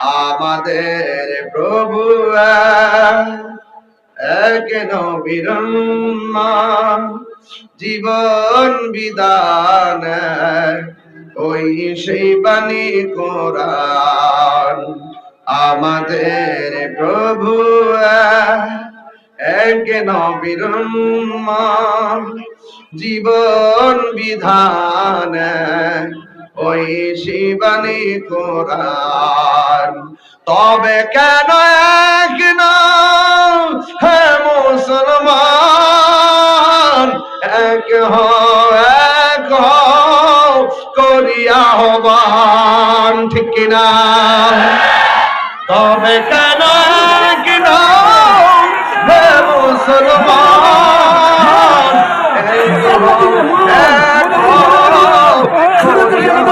আমাদের প্রভু এক নবীর নাম, জীবন বিধান ওই সেই বাণী কোরআন। আমাদের প্রভু এক নবীর নাম, জীবন বিধান ওই শিবানী কোরআন। তবে কেন এক হে মুসলমান, এক হও করিয়া হবান ঠিক কিনা? তবে কেন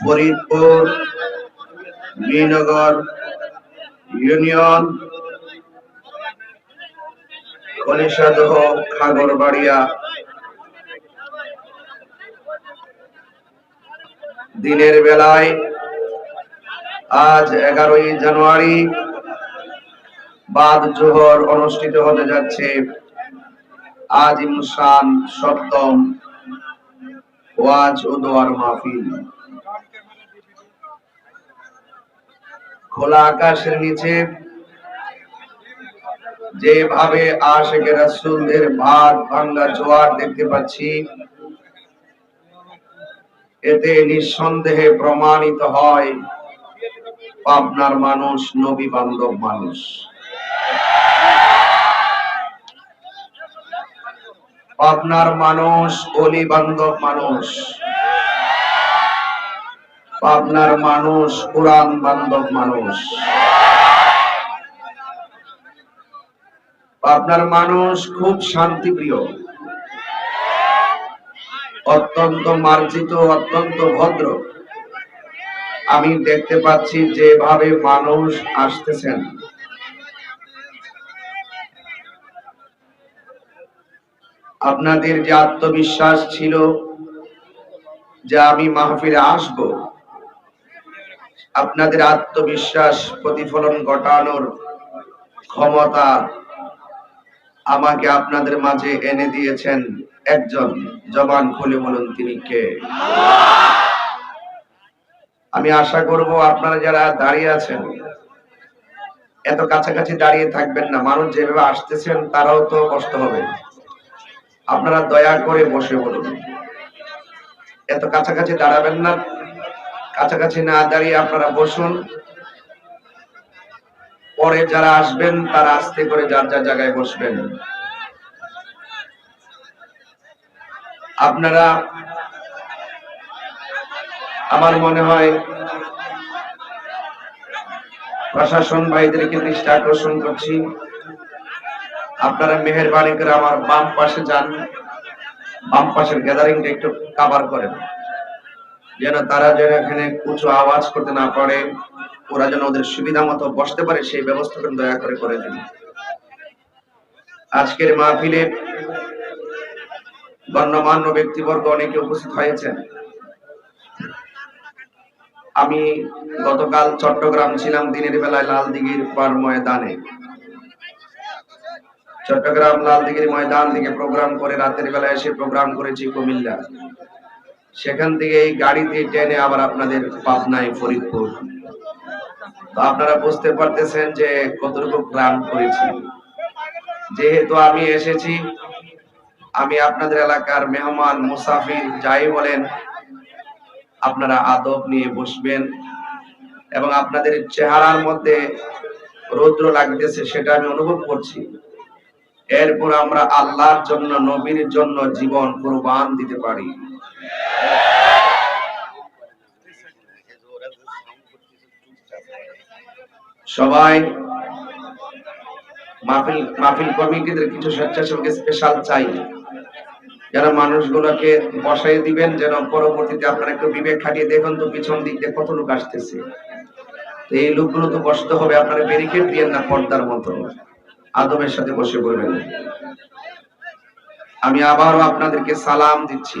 ফরিদপুর বিনগর ইউনিয়ন, কলিসাদহ খাগরবাড়িয়া দিনের বেলায় আজ এগারোই জানুয়ারি বাদ জোহর অনুষ্ঠিত হতে যাচ্ছে আজ ইমসান সপ্তম ওয়াজ ও দোয়ার মাহফিল। খোলা আকাশের নিচে। যেভাবে আশেকের রাসূলদের ভাত ভাঙ্গা জোয়ার দেখতে পাচ্ছি, এতে নিঃসন্দেহে প্রমাণিত হয় পাবনার মানুষ, নবী বান্ধব মানুষ। পাবনার মানুষ, অলি বান্ধব মানুষ। পাবনার মানুষ, কোরআন বান্ধব মানুষ। পাবনার মানুষ খুব শান্তিপ্রিয়। অত্যন্ত মার্জিত, অত্যন্ত ভদ্র। আমি দেখতে পাচ্ছি যেভাবে মানুষ আসতেছেন। আপনাদের যে আত্মবিশ্বাস ছিল যে আমি মাহফিলে আসব আপনাদের আত্মবিশ্বাস প্রতিফলন ঘটানোর ক্ষমতা আমাকে আপনাদের মাঝে এনে দিয়েছেন একজন জবান খুলে বলুন তিনি কে? আমি আশা করব আপনারা যারা দাঁড়িয়ে আছেন, এত কাছাকাছি দাঁড়িয়ে থাকবেন না, মানুষ যেভাবে আসতেছেন তারাও তো কষ্ট হবে। আপনারা দয়া করে বসে বলুন। এত কাছাকাছি দাঁড়াবেন না কাছাকাছি না দাঁড়িয়ে আপনারা বসুন। পরে যারা আসবেন, তারা আস্তে করে যার যার জায়গায় বসবেন। আপনারা, আমার মনে হয়, প্রশাসন ভাইদেরকে দৃষ্টি আকর্ষণ করছি। আপনারা মেহরবানি করে আমার বাম পাশে যান, বাম পাশের গ্যাদারিংটা একটু কাভার করেন। যেন তারা যেন এখানে উঁচু আওয়াজ করতে না পারে, ওরা যেন ওদের সুবিধা মতো বসতে পারে, সেই ব্যবস্থা করে দয়া করে করে দিন। আজকের মাহফিলে গণ্যমান্য ব্যক্তিবর্গ অনেকে উপস্থিত হয়েছেন। আমি গতকাল চট্টগ্রাম ছিলাম দিনের বেলায় লাল দিঘির পার ময়দানে। চট্টগ্রাম লাল দিঘির ময়দান থেকে প্রোগ্রাম করে রাতের বেলায় এসে প্রোগ্রাম করেছি কুমিল্লা। সেখান থেকে এই গাড়িতে ট্রেনে আবার আপনাদের পাবনায় ফরিদপুর। তো আপনারা বুঝতে পারতেছেন যে কতটুকু প্ল্যান করেছি। যেহেতু আমি এসেছি, আমি আপনাদের এলাকার মেহমান মুসাফির যাই বলেন, আপনারা আদব নিয়ে বসবেন এবং আপনাদের চেহারার মধ্যে রৌদ্র লাগতেছে সেটা আমি অনুভব করছি। এরপর আমরা আল্লাহর জন্য, নবীর জন্য জীবন কোরবান দিতে পারি। সবাই, মাহফিল মাহফিল কমিটিদের কিছু স্বেচ্ছাসেবক স্পেশাল চাই। যারা মানুষগুলোকে বসাই দিবেন, যেন পরবর্তীতে আপনারা একটু বিবেক খাটিয়ে দেখুন তো পিছন দিক দিয়ে কত লোক আসতেছে। তো এই লোকগুলো তো বসতে হবে, আপনারা ব্যারিকেড দিয়ে না পর্দার মতো আদমের সাথে বসে পড়বেন। আমি আবারও আপনাদেরকে সালাম দিচ্ছি।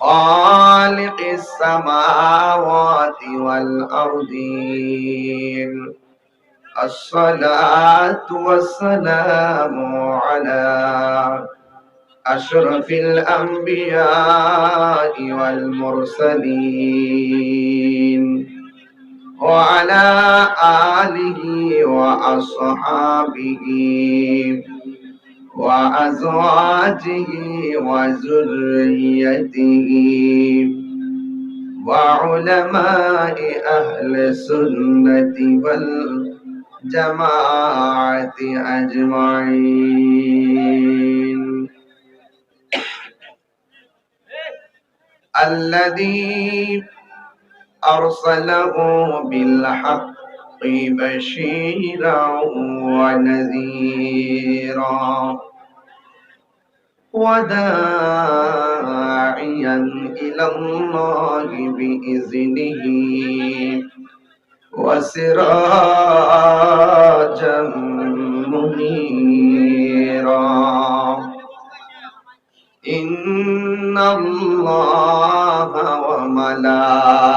خالق السماوات والأرضين. الصلاة والسلام على أشرف الأنبياء والمرسلين. وعلى آله وأصحابه. وأزواجه وذريته وعلماء أهل السنة والجماعة أجمعين. الذي أرسله بالحق بشيرا ونذيرا وداعيا إلى الله بإذنه وسراجا منيرا. إن الله وملائكته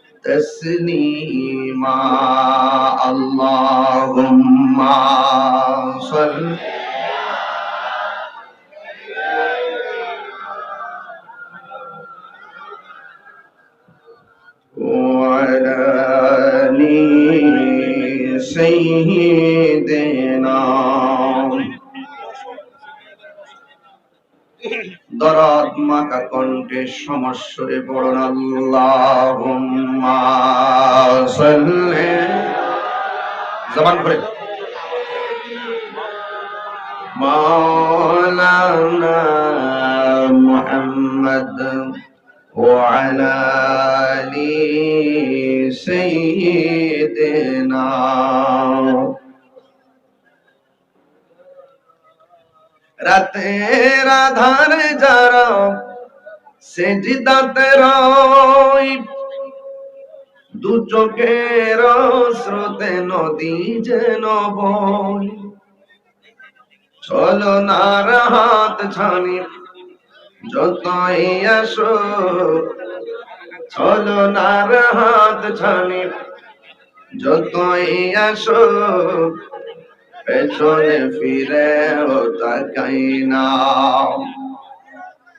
تسليما. اللهم صل وعلى آل سيدنا কণ্ঠে সমস্যরে পড়ন আল্লাহুম্মা সাল্লি জবান করে মাওলানা মুহাম্মদ وعلى آل سيدنا রাতের আধারে যারা সেজিদাতে রয় দু চোখের স্রোতে নদী যেন বই চলো নার হাত ছানি, যতই আসো চলো নার হাত ছানি, যতই আসো, পেছনে ফিরে ও তাকাই না।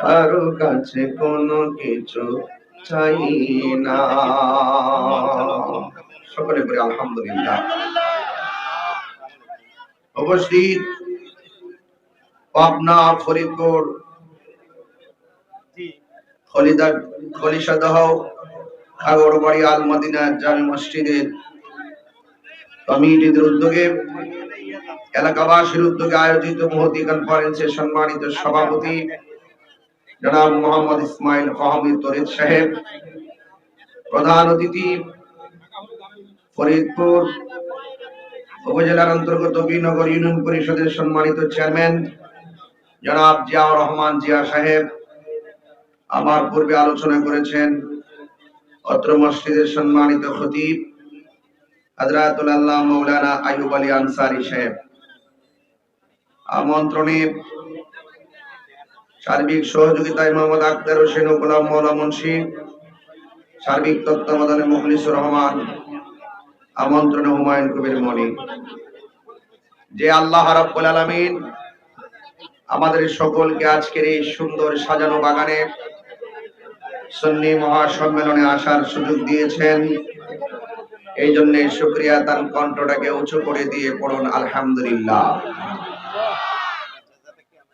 কারও কাছে কোনো কিছু চাই না। সকলে করে আলহামদুলিল্লাহ। উপস্থিত পাবনা, ফরিদপুর, খলিদা, খলিশাদহ, খাগড়বাড়ি মসজিদের কমিটিদের উদ্যোগে, এলাকাবাসীর উদ্যোগে আয়োজিত মহতি কনফারেন্সের সম্মানিত সভাপতি জনাব মোহাম্মদ ইসমাইল ফাহমি তরিদ সাহেব, প্রধান অতিথি, ফরিদপুর উপজেলার অন্তর্গত বিনগর ইউনিয়ন পরিষদের সম্মানিত চেয়ারম্যান, জনাব জিয়াউর রহমান জিয়া সাহেব, আমার পূর্বে আলোচনা করেছেন অত্র মসজিদের সম্মানিত খতিব, হযরতুল আল্লাহ মাওলানা আইয়ুব আলী আনসারি সাহেব। আমন্ত্রণে সার্বিক সহযোগিতায় মোহাম্মদ আক্তার হোসেন ও গোলাম মৌলা মুন্সি। সার্বিক তত্ত্বাবধানে মুখলিসুর রহমান, আমন্ত্রণে হুমায়ুন কবির মনি যে আল্লাহ রাব্বুল আলামিন আমাদের সকলকে আজকের এই সুন্দর সাজানো বাগানে সুন্নি মহাসম্মেলনে আসার সুযোগ দিয়েছেন। এই জন্য শুক্রিয়া, তার কণ্ঠটাকে উঁচু করে দিয়ে পড়ুন, আলহামদুলিল্লাহ।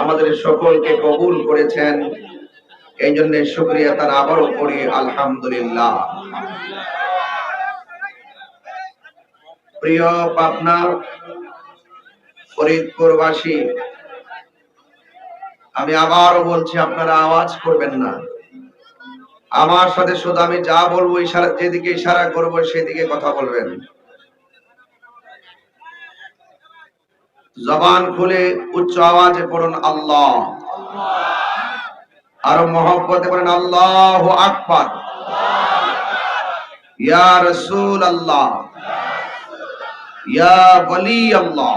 আমাদের সকলকে কবুল করেছেন। এই জন্য শুক্রিয়া তার আবারও করি আলহামদুলিল্লাহ। প্রিয় পাবনা, ফরিদপুরবাসী, আমি আবারও বলছি, আপনারা আওয়াজ করবেন না। আমার সাথে শুধু আমি যা বলব, ইশারা যেদিকে ইশারা করব, সেদিকে কথা বলবেন। জবান খুলে উচ্চ আওয়াজে পড়ুন আল্লাহ। আর মহব্বতে পড়েন আল্লাহ আকবার। ইয়া রসুল আল্লাহ ইয়া বলি আল্লাহ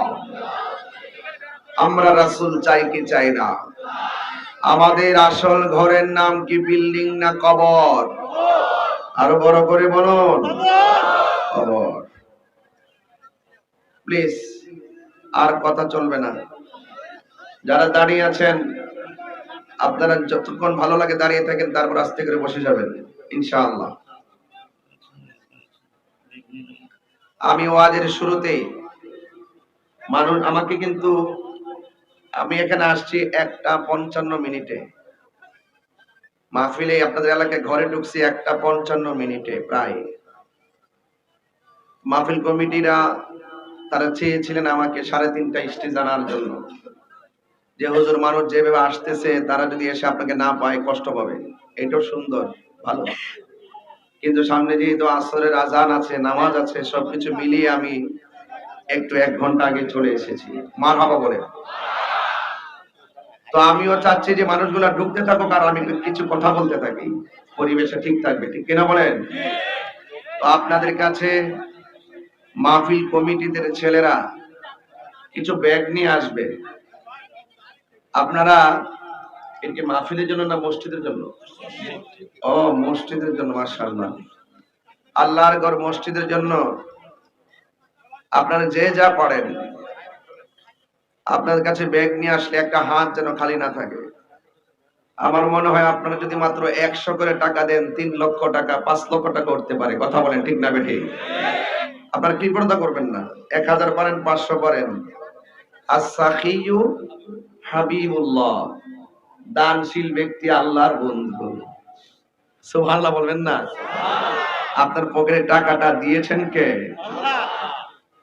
আমরা রাসূল চাই কি চাই না? আমাদের আসল ঘরের নাম কি বিল্ডিং না কবর? আরও বড় করে বলুন। কবর। প্লিজ। আর কথা চলবে না। যারা দাঁড়িয়ে আছেন, আপনারা যতক্ষণ ভালো লাগে দাঁড়িয়ে থাকেন, তারপর আস্তে করে বসে যাবেন, ইনশাআল্লাহ। আমি ওয়াজের শুরুতেই, মানুষ আমাকে কিন্তু, আমি এখানে আসছি একটা পঞ্চান্ন মিনিটে। মাহফিলে আপনাদের এলাকায় ঘরে ঢুকছি একটা পঞ্চান্ন মিনিটে প্রায়। মাহফিল কমিটিরা তারা চেয়েছিলেন আমাকে সাড়ে তিনটা স্টেজ আনার জন্য। যে হুজুর মানুষ যেভাবে আসতেছে, তারা যদি এসে আপনাকে না পায়, কষ্ট পাবে। এটাও সুন্দর, ভালো। কিন্তু সামনে যেহেতু আসরের আজান আছে, নামাজ আছে, সবকিছু মিলিয়ে আমি একটু এক ঘণ্টা আগে চলে এসেছি। মার হাবা বলে তো আমিও চাচ্ছি যে মানুষগুলা ঢুকতে থাকুক আর আমি কিছু কথা বলতে থাকি। পরিবেশে ঠিক থাকবে, ঠিক কিনা বলেন? তো আপনাদের কাছে মাহফিল কমিটিদের ছেলেরা কিছু ব্যাগ নিয়ে আসবে। আপনারা কি মাহফিলের জন্য না মসজিদের জন্য? ও, মসজিদের জন্য, মাশাআল্লাহ। আল্লাহর ঘর মসজিদের জন্য আপনারা যে যা পড়েন আপনার কাছে ব্যাগ নিয়ে আসলে একটা হাত যেন খালি না থাকে। আমার মনে হয় আপনারা যদি মাত্র একশো করে টাকা দেন, তিন লক্ষ টাকা, পাঁচ লক্ষ টাকা করতে পারে। কথা বলেন ঠিক না বেঠি? আপনারা কৃপণতা করবেন না? এক হাজার পারেন, পাঁচশো পারেন। দানশীল ব্যক্তি আল্লাহর বন্ধু। সুবহানাল্লাহ বলবেন না? আপনার পকেটে টাকাটা দিয়েছেন কে?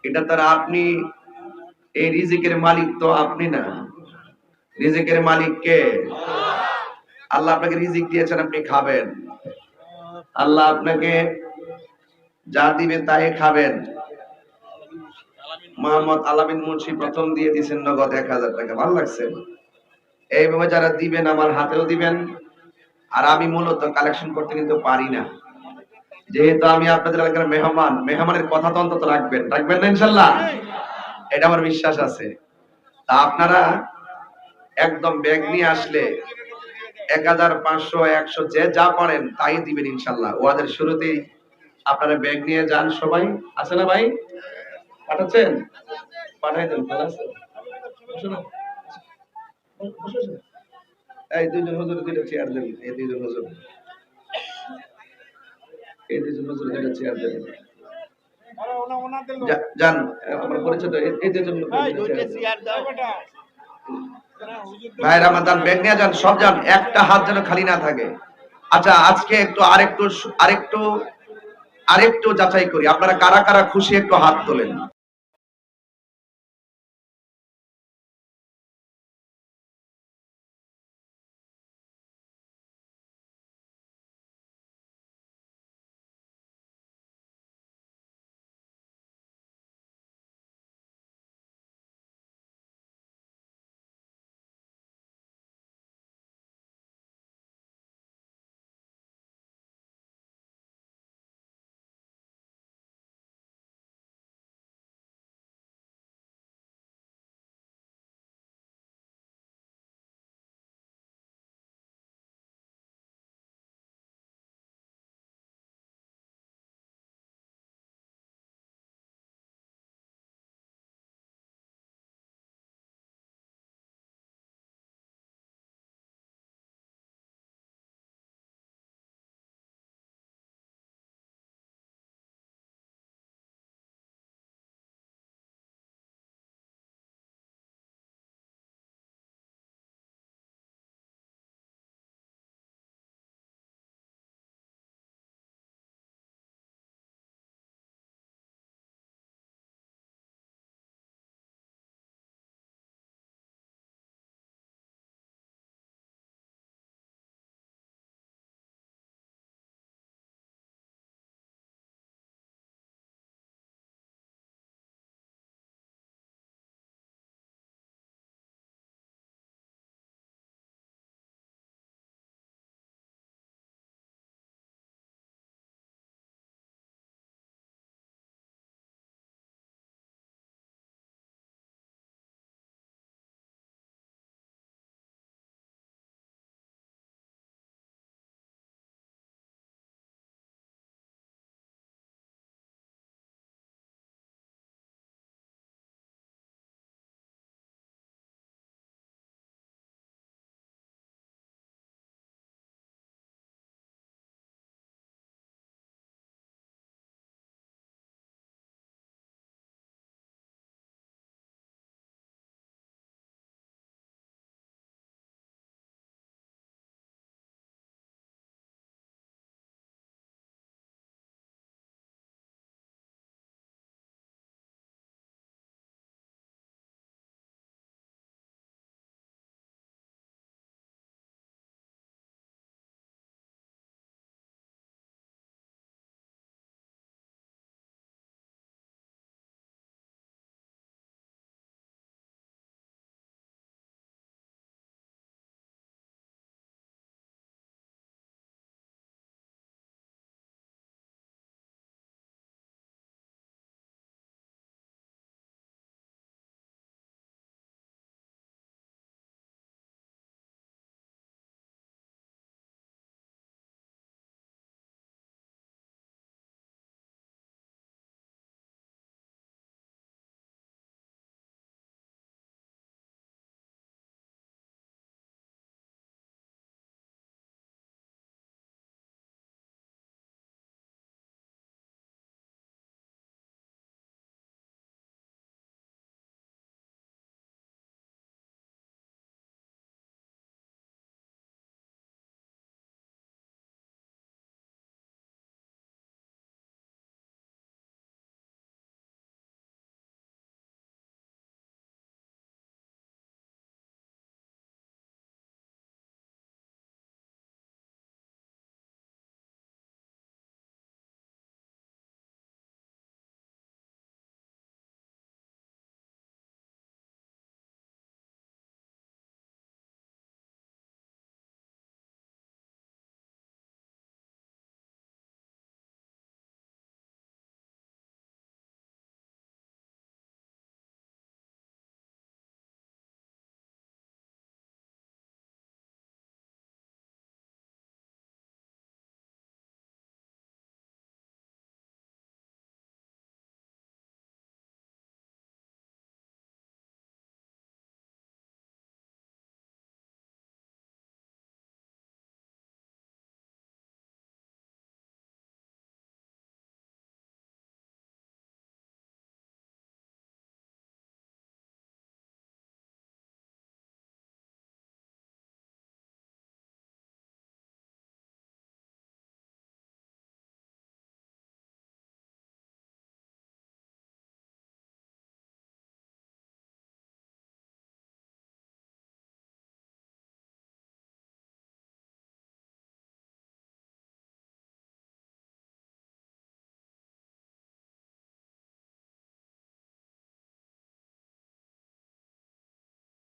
এটা তার আপনি, এই রিজিকের মালিক তো আপনি না। রিজিকের মালিক কে? আল্লাহ আপনাকে রিজিক দিয়েছেন, আপনি খাবেন। আল্লাহ আপনাকে যা দিবে তাই খাবেন। মোহাম্মদ আলামিন মুন্সি প্রথম দিয়ে দিয়েছেন নগদ এক হাজার টাকা। ভালো লাগছে? এইভাবে যারা দিবেন, আমার হাতেও দিবেন। আর আমি মূলত কালেকশন করতে কিন্তু পারি না। যেহেতু আমি আপনাদের এলাকার মেহমান, মেহমানের কথা তো অন্তত রাখবেন। রাখবেন না ইনশাল্লাহ? এটা আমার বিশ্বাস আছে। তা আপনারা একদম ব্যাগ নিয়ে আসলে এক হাজার পাঁচশো, একশো যে যা পারেন তাই দিবেন ইনশাল্লাহ। ওদের শুরুতেই আপনারা ব্যাগ নিয়ে যান সবাই। আছে না ভাই? পাঠাচ্ছেন? পাঠাই দেন। এই দুইটা চেয়ার দেন। এই হুজুর। এই দুইটা চেয়ার দেন। যান, আমার পরিচয় দাও। এই- এই দুইজন হুজুর, দুইটা চেয়ার দেন। ভাইরা আমার যান, ব্যাগ নিয়ে যান, সব যান। একটা হাত যেন খালি না থাকে। আচ্ছা আজকে একটু আরেকটু আরেকটু আরেকটু যাচাই করি। আপনারা কারা কারা খুশি একটু হাত তোলেন।